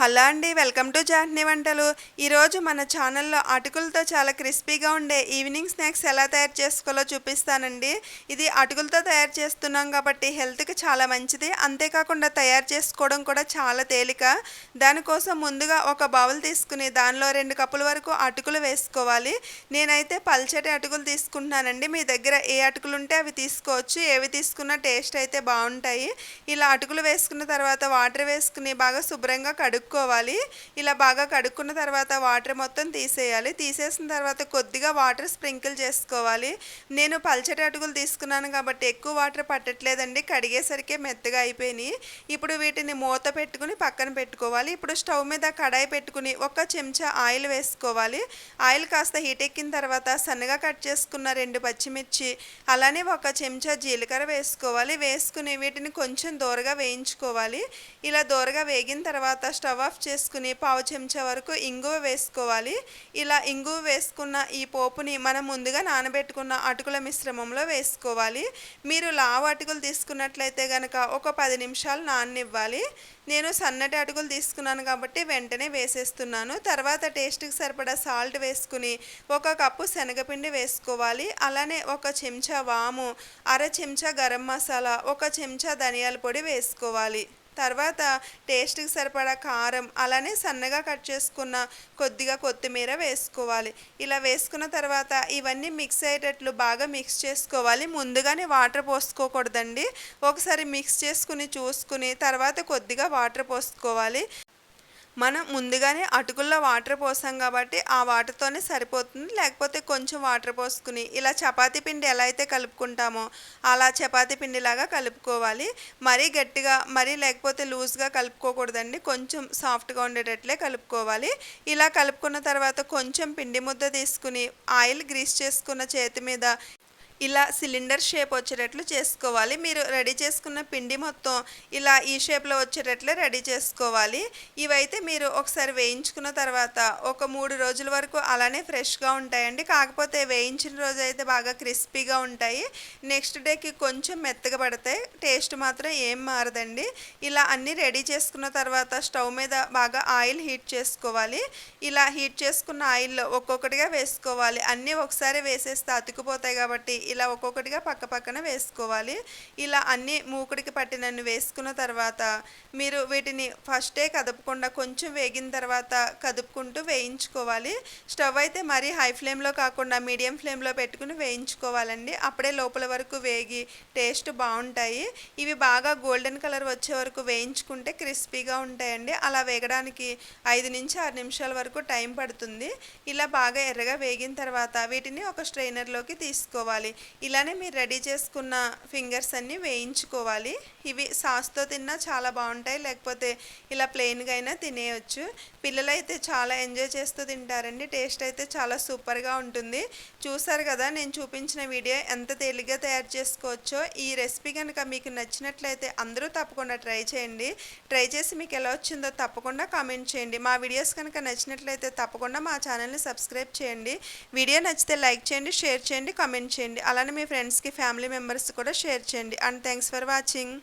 Hello అండి welcome to జాహ్నీ వంటలు. ఈరోజు మన ఛానల్లో అటుకులతో చాలా క్రిస్పీగా ఉండే ఈవినింగ్ స్నాక్స్ ఎలా తయారు చేసుకోవాలో చూపిస్తానండి. ఇది అటుకులతో తయారు చేస్తున్నాం కాబట్టి హెల్త్కి చాలా మంచిది. అంతేకాకుండా తయారు చేసుకోవడం కూడా చాలా తేలిక. దానికోసం ముందుగా ఒక బౌల్ తీసుకుని దానిలో రెండు కప్పుల వరకు అటుకులు వేసుకోవాలి. నేనైతే పల్చటి అటుకులు తీసుకుంటున్నానండి. మీ దగ్గర ఏ అటుకులు ఉంటే అవి తీసుకోవచ్చు. ఏవి తీసుకున్నా టేస్ట్ అయితే బాగుంటాయి. ఇలా అటుకులు వేసుకున్న తర్వాత వాటర్ వేసుకుని బాగా శుభ్రంగా కడుక్కు కడుక్కోవాలి. ఇలా బాగా కడుక్కున్న తర్వాత వాటర్ మొత్తం తీసేయాలి. తీసేసిన తర్వాత కొద్దిగా వాటర్ స్ప్రింకిల్ చేసుకోవాలి. నేను పల్చటి అటుకులు తీసుకున్నాను కాబట్టి ఎక్కువ వాటర్ పట్టట్లేదండి. కడిగేసరికి మెత్తగా అయిపోయినాయి. ఇప్పుడు వీటిని మూత పెట్టుకుని పక్కన పెట్టుకోవాలి. ఇప్పుడు స్టవ్ మీద కడాయి పెట్టుకుని ఒక చెంచా ఆయిల్ వేసుకోవాలి. ఆయిల్ కాస్త హీట్ ఎక్కిన తర్వాత సన్నగా కట్ చేసుకున్న రెండు పచ్చిమిర్చి అలానే ఒక చెంచా జీలకర్ర వేసుకోవాలి. వేసుకుని వీటిని కొంచెం దూరగా వేయించుకోవాలి. ఇలా దూరగా వేగిన తర్వాత స్టవ్ స్టవ్ ఆఫ్ చేసుకుని పావు చెంచా వరకు ఇంగువ వేసుకోవాలి. ఇలా ఇంగువ వేసుకున్న ఈ పోపుని మనం ముందుగా నానబెట్టుకున్న అటుకుల మిశ్రమంలో వేసుకోవాలి. మీరు లావు అటుకులు తీసుకున్నట్లయితే కనుక ఒక పది నిమిషాలు నాననివ్వాలి నేను సన్నటి అటుకులు తీసుకున్నాను కాబట్టి వెంటనే వేసేస్తున్నాను. తర్వాత టేస్ట్కి సరిపడా సాల్ట్ వేసుకుని ఒక కప్పు శనగపిండి వేసుకోవాలి. అలానే ఒక చెంచా వాము అర చెంచా గరం మసాలా ఒక చెంచా ధనియాల పొడి వేసుకోవాలి. తర్వాత టేస్ట్కి సరిపడా కారం అలానే సన్నగా కట్ చేసుకున్న కొద్దిగా కొత్తిమీర వేసుకోవాలి. ఇలా వేసుకున్న తర్వాత ఇవన్నీ మిక్స్ అయ్యేటట్లు బాగా మిక్స్ చేసుకోవాలి. ముందుగానే వాటర్ పోసుకోకూడదండి. ఒకసారి మిక్స్ చేసుకుని చూసుకుని తర్వాత కొద్దిగా వాటర్ పోసుకోవాలి. మనం ముందుగానే అటుకుల్లో వాటర్ పోసాం కాబట్టి ఆ వాటర్తోనే సరిపోతుంది. లేకపోతే కొంచెం వాటర్ పోసుకుని ఇలా చపాతీ పిండి ఎలా అయితే కలుపుకుంటామో అలా చపాతీ పిండిలాగా కలుపుకోవాలి. మరీ గట్టిగా మరీ లేకపోతే లూజ్గా కలుపుకోకూడదండి. కొంచెం సాఫ్ట్గా ఉండేటట్లే కలుపుకోవాలి. ఇలా కలుపుకున్న తర్వాత కొంచెం పిండి ముద్ద తీసుకుని ఆయిల్ గ్రీస్ చేసుకున్న చేతి మీద ఇలా సిలిండర్ షేప్ వచ్చేటట్లు చేసుకోవాలి. మీరు రెడీ చేసుకున్న పిండి మొత్తం ఇలా ఈ షేప్లో వచ్చేటట్లే రెడీ చేసుకోవాలి. ఇవైతే మీరు ఒకసారి వేయించుకున్న తర్వాత ఒక మూడు రోజుల వరకు అలానే ఫ్రెష్గా ఉంటాయండి. కాకపోతే వేయించిన రోజు అయితే బాగా క్రిస్పీగా ఉంటాయి. నెక్స్ట్ డేకి కొంచెం మెత్తగా పడతాయి. టేస్ట్ మాత్రం ఏం మారదండి. ఇలా అన్నీ రెడీ చేసుకున్న తర్వాత స్టవ్ మీద బాగా ఆయిల్ హీట్ చేసుకోవాలి. ఇలా హీట్ చేసుకున్న ఆయిల్లో ఒక్కొక్కటిగా వేసుకోవాలి. అన్నీ ఒకసారి వేసేస్తే అతుకుపోతాయి కాబట్టి ఇలా ఒక్కొక్కటిగా పక్క పక్కన వేసుకోవాలి. ఇలా అన్ని మూకుడికి పట్టినన్ని వేసుకున్న తర్వాత మీరు వీటిని ఫస్టే కదపకుండా కొంచెం వేగిన తర్వాత కదుపుకుంటూ వేయించుకోవాలి. స్టవ్ అయితే మరీ హై ఫ్లేమ్లో కాకుండా మీడియం ఫ్లేమ్లో పెట్టుకుని వేయించుకోవాలండి. అప్పుడే లోపల వరకు వేగి టేస్ట్ బాగుంటాయి. ఇవి బాగా గోల్డెన్ కలర్ వచ్చే వరకు వేయించుకుంటే క్రిస్పీగా ఉంటాయండి. అలా వేగడానికి ఐదు నుంచి ఆరు నిమిషాల వరకు టైం పడుతుంది. ఇలా బాగా ఎర్రగా వేగిన తర్వాత వీటిని ఒక స్ట్రైనర్లోకి తీసుకోవాలి. ఇలానే మీరు రెడీ చేసుకున్న ఫింగర్స్ అన్నీ వేయించుకోవాలి. ఇవి సాస్తో తిన్నా చాలా బాగుంటాయి. లేకపోతే ఇలా ప్లెయిన్గా అయినా తినేయచ్చు. అయితే చాలా ఎంజాయ్ చేస్తూ తింటారండి. టేస్ట్ అయితే చాలా సూపర్గా ఉంటుంది. చూసారు కదా నేను చూపించిన వీడియో ఎంత తేలిగ్గా తయారు చేసుకోవచ్చో. ఈ రెసిపీ కనుక మీకు నచ్చినట్లయితే అందరూ తప్పకుండా ట్రై చేయండి. ట్రై చేసి మీకు ఎలా వచ్చిందో తప్పకుండా కామెంట్ చేయండి. మా వీడియోస్ కనుక నచ్చినట్లయితే తప్పకుండా మా ఛానల్ని సబ్స్క్రైబ్ చేయండి. వీడియో నచ్చితే లైక్ చేయండి షేర్ చేయండి కామెంట్ చేయండి. అలానే మీ ఫ్రెండ్స్కి ఫ్యామిలీ మెంబర్స్ కూడా షేర్ చేయండి. And thanks for watching